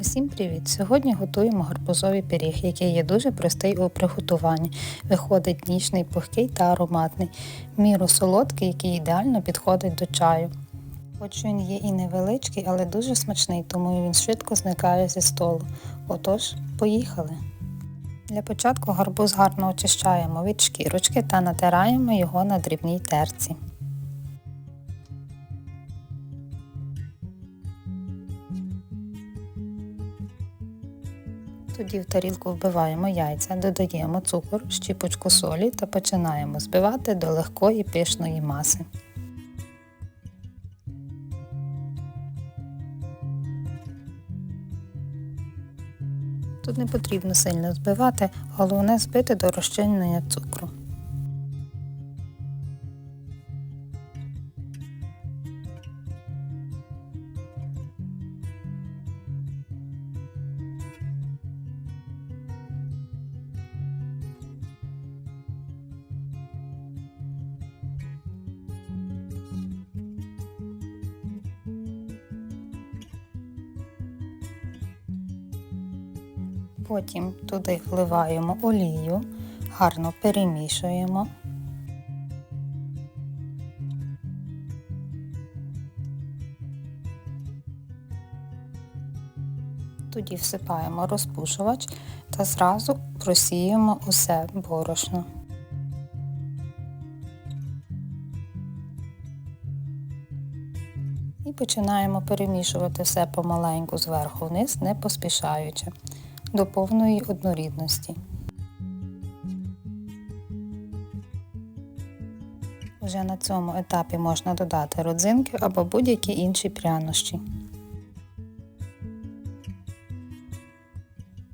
Усім привіт! Сьогодні готуємо гарбузовий пиріг, який є дуже простий у приготуванні. Виходить ніжний, пухкий та ароматний. Міру солодкий, який ідеально підходить до чаю. Хоч він є і невеличкий, але дуже смачний, тому він швидко зникає зі столу. Отож, поїхали! Для початку гарбуз гарно очищаємо від шкірочки та натираємо його на дрібній терці. Тоді в тарілку вбиваємо яйця, додаємо цукор, щіпочку солі та починаємо збивати до легкої пишної маси. Тут не потрібно сильно збивати, головне збити до розчинення цукру. Потім туди вливаємо олію, гарно перемішуємо. Тоді всипаємо розпушувач та зразу просіємо усе борошно. І починаємо перемішувати все помаленьку зверху вниз, не поспішаючи до повної однорідності. Вже на цьому етапі можна додати родзинки або будь-які інші прянощі.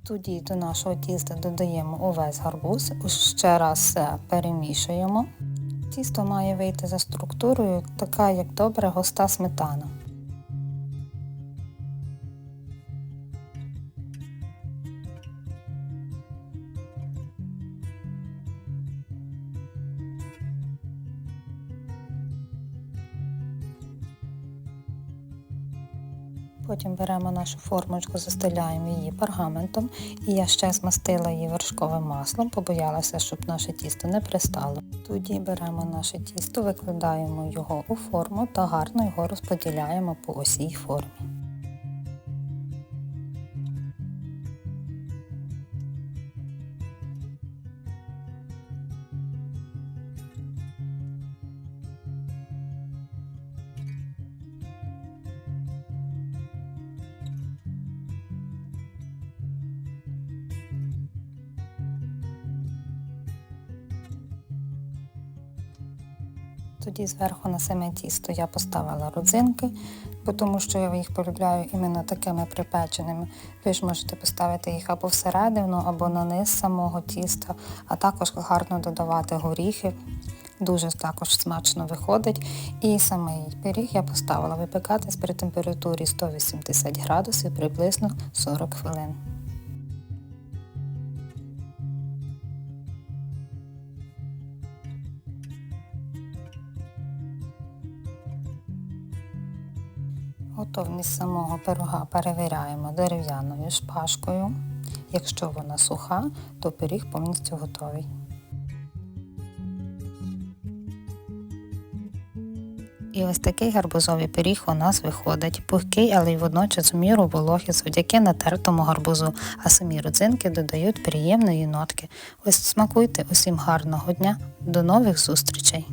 Тоді до нашого тіста додаємо увесь гарбуз, ще раз все перемішуємо. Тісто має вийти за структурою, така як добре густа сметана. Потім беремо нашу формочку, застеляємо її пергаментом, і я ще змастила її вершковим маслом, побоялася, щоб наше тісто не пристало. Тоді беремо наше тісто, викладаємо його у форму та гарно його розподіляємо по усій формі. Тоді зверху на саме тісто я поставила родзинки, бо тому що я їх полюбляю іменно такими припеченими. Ви ж можете поставити їх або всередину, або на низ самого тіста, а також гарно додавати горіхи. Дуже також смачно виходить. І самий пиріг я поставила випекатись при температурі 180 градусів приблизно 40 хвилин. Готовність самого пирога перевіряємо дерев'яною шпажкою. Якщо вона суха, то пиріг повністю готовий. І ось такий гарбузовий пиріг у нас виходить. Пухкий, але й водночас в міру вологий завдяки натертому гарбузу, а самі родзинки додають приємної нотки. Ось смакуйте усім гарного дня, до нових зустрічей!